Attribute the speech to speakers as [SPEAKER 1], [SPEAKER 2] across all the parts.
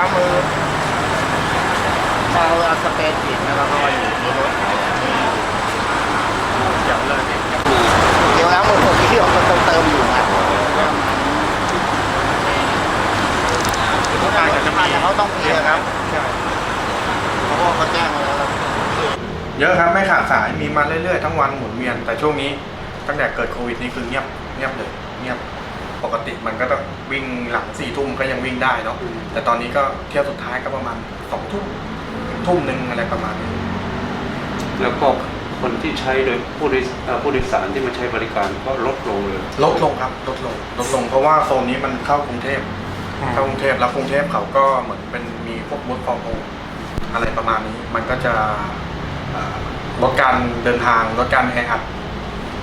[SPEAKER 1] างมือเราเอาสเปรย์ฉีดแล้วเาก็มาอยู่ที่รถเดี๋ยวเลิเดี๋ยวล้ามือผมที่เรเติมอยู่นะต้องการจะมาเขาต้องเคลียรครับเพราะว่าเขาแจ้งมาแล้ว
[SPEAKER 2] เยอะครับไม่ขาดสายมีมาเรื่อยๆทั้งวันหมุนเวียนแต่ช่วงนี้ตั้งแต่เกิดโควิดนี่คือเงียบเงียบเลยเงียบ ปกติมันก็ต้องวิ่งหลังสี่ทุ่มก็ยังวิ่งได้เนาะแต่ตอนนี้ก็เที่ยวสุดท้ายก็ประมาณสองทุ่มทุ่มหนึ่งอะไรประมาณนี้
[SPEAKER 3] แล้วก็คนที่ใช้โดยผู้โดยเอ่อผู้โดยสารที่มาใช้บริการก็ลดลงเลย
[SPEAKER 2] ลดลงครับลดลงลดลงเพราะว่าโซนนี้มันเข้ากรุงเทพเข้ากรุงเทพแล้วกรุงเทพเขาก็เหมือนเป็นมีพวกบูธฟอร์โอะไรประมาณนี้ มันก็จะเอ่อลดการเดินทางลดการแออัด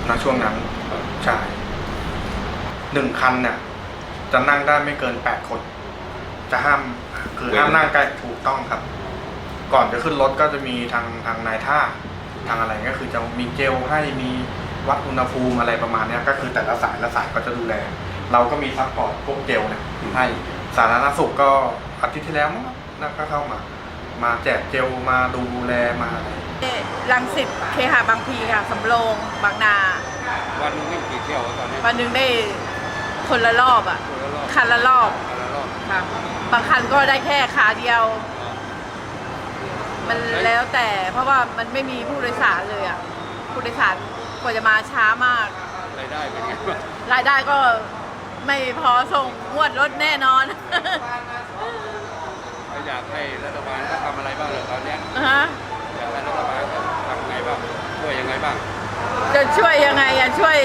[SPEAKER 2] ณช่วงนั้นใช่ หนึ่งคันเนี่ยจะนั่งได้ไม่เกินแปดคน จะห้ามคือห้ามนั่งใกล้ถูกต้องครับ ก่อนจะขึ้นรถก็จะมีทางทางนายท่าทางอะไรก็คือจะมีเจลให้มีวัดอุณหภูมิอะไรประมาณเนี้ยก็คือแต่ละสายละสายก็จะดูแล เราก็มีซัพพอร์ตพวกเจลเนี่ยให้สาธารณสุขก็อาทิตย์ที่แล้วมั้งนะก็เข้ามา มาแจกเจลมาดูแลมาอะไร
[SPEAKER 4] ลังสิตเคหะบางพีค่ะสำโรงบางนา
[SPEAKER 3] วันนึงวิ่งกี่เที่ยวตอนนี้
[SPEAKER 4] วันหนึ่งได้ คนละรอบอะ
[SPEAKER 3] คนละรอบ
[SPEAKER 4] คันละรอบ
[SPEAKER 3] คนละรอบ
[SPEAKER 4] ค่ะบางคันก็ได้แค่ขาเดียว มันแล้วแต่ เพราะว่ามันไม่มีผู้โดยสารเลยอะ ผู้โดยสารกว่าจะมาช้ามาก
[SPEAKER 3] รายได้เป็นไงบ้าง
[SPEAKER 4] รายได้ก็ไม่พอส่งงวดรถแน่นอน
[SPEAKER 3] ก็อยากให้รัฐบาลเขาทำอะไรบ้างเลยตอนเนี้ย
[SPEAKER 4] ฮะ
[SPEAKER 3] อยากให้รัฐบาลเขาทำไงบ้างช่วยยังไงบ้าง
[SPEAKER 4] จะช่วยยังไงอะช่วย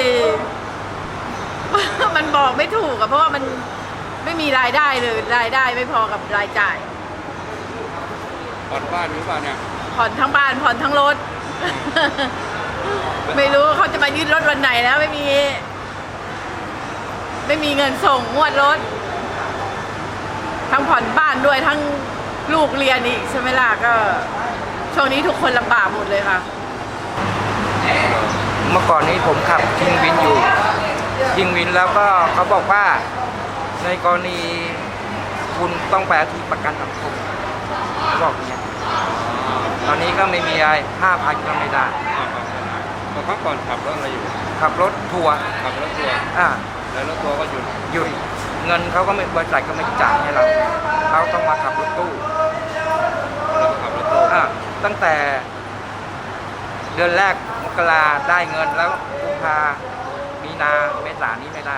[SPEAKER 4] มันบอกไม่ถูกอะเพราะว่ามันไม่มีรายได้เลยรายได้ไม่พอกับรายจ่าย
[SPEAKER 3] ผ่อนบ้านหรือเปล่าเนี่ย
[SPEAKER 4] ผ่อนทั้งบ้านผ่อนทั้งรถ ไม่รู้เขาจะมายึดรถวันไหนแล้วไม่มี ไม่มีเงินส่งงวดรถ ทั้งผ่อนบ้านด้วยทั้งลูกเรียนอีกใช่ไหมล่ะก็ ช่วงนี้ทุกคนลำบากหมดเลยค่ะ
[SPEAKER 5] เมื่อก่อนนี้ผมขับยิงวินอยู่ ยิงวินแล้วก็เขาบอกว่าในกรณีคุณต้องไปเอาที่ประกันสังคมเขาบอกอย่างเงี้ยตอนนี้ก็ไม่มีอะไรห้าพันก็ไม่ได้
[SPEAKER 3] เมื่อก่อนขับรถอะไรอยู่
[SPEAKER 5] ขับรถทัวร์
[SPEAKER 3] ขับรถทัวร์
[SPEAKER 5] อ่า
[SPEAKER 3] แล้วรถทัวร์ก็หยุด
[SPEAKER 5] หยุดเงินเขาก็ไม่บริษัทก็ไม่จ่ายให้เราเราต้องมาขับรถตู้
[SPEAKER 3] แล้วก็ขับรถตู้
[SPEAKER 5] อ่าตั้งแต่เดือนแรกมกราได้เงินแล้วกุมภา มีนาเมษานี้ไม่ได้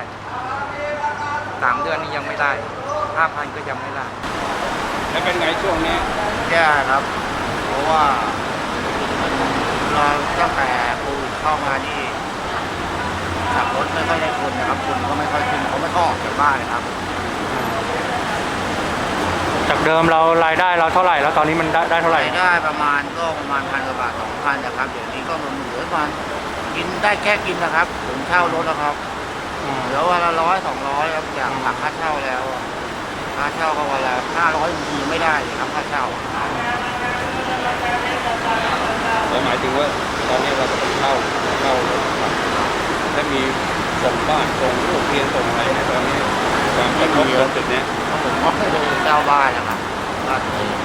[SPEAKER 5] สามเดือนนี้ยังไม่ได้ห้าพันก็ยังไม่ได้
[SPEAKER 3] แล้วเป็นไงช่วงนี้
[SPEAKER 1] แก้ครับ เพราะว่าเราตั้งแต่โควิดเข้ามานี่ขับรถไม่ค่อยได้คนนะครับคนก็ไม่ค่อยขึ้นเขาไม่ค่อยออกจากบ้านนะครับ
[SPEAKER 6] จากเดิมเรารายได้เราเท่าไหร่ แล้วตอนนี้มันได้ได้เท่าไหร่
[SPEAKER 1] รายได้ประมาณก็ประมาณพันกว่าบาทสองพันนะครับเดี๋ยวนี้ก็มันเหลือประมาณ กินได้แค่กินนะครับถึงเช่ารถนะครับเหลือวันละร้อยสองร้อยครับจากหักค่าเช่าแล้วอะค่าเช่าก็วันละห้าร้อยบางทีไม่ได้เลยครับค่าเช่า
[SPEAKER 3] ผมหมายถึงว่าตอนนี้เราก็ต้องเข้าเข้ารถขับและมีส่งบ้านส่งลูกเรียนส่งอะไรในตอนนี้ความกระทบตรงจุดเนี้ย
[SPEAKER 1] ผมก็ไม่ได้เจ้าบ้านนะครับบ้านตัวเอง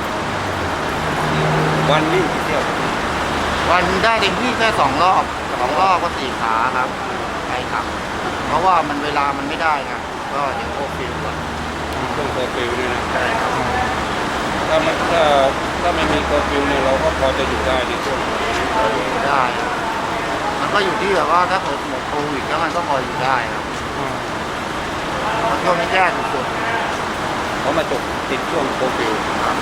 [SPEAKER 3] วันวิ่งกี่เที่ยว
[SPEAKER 1] วันได้เต็มที่แค่สองรอบสองรอบก็สี่ขาครับไปขับ เพราะว่ามันเวลามันไม่ได้ไงก็เดี๋ยวโคฟิลก่อน
[SPEAKER 3] ช่วงเคอร์ฟิวเนี่ยนะ
[SPEAKER 1] ใช่ครับ
[SPEAKER 3] ถ้ามันถ้าถ้าไม่มีเคอร์ฟิวเนี่ยเราก็พอจะอยู่ได้ในช่วง
[SPEAKER 1] ได้ มันก็อยู่ที่แบบว่าถ้าเกิดหมดโควิดแล้วมันก็พออยู่ได้ครับช่วงนี้แย่สุด
[SPEAKER 3] เพราะมาตกติดช่วงเคอร์ฟิว
[SPEAKER 1] ๆครับ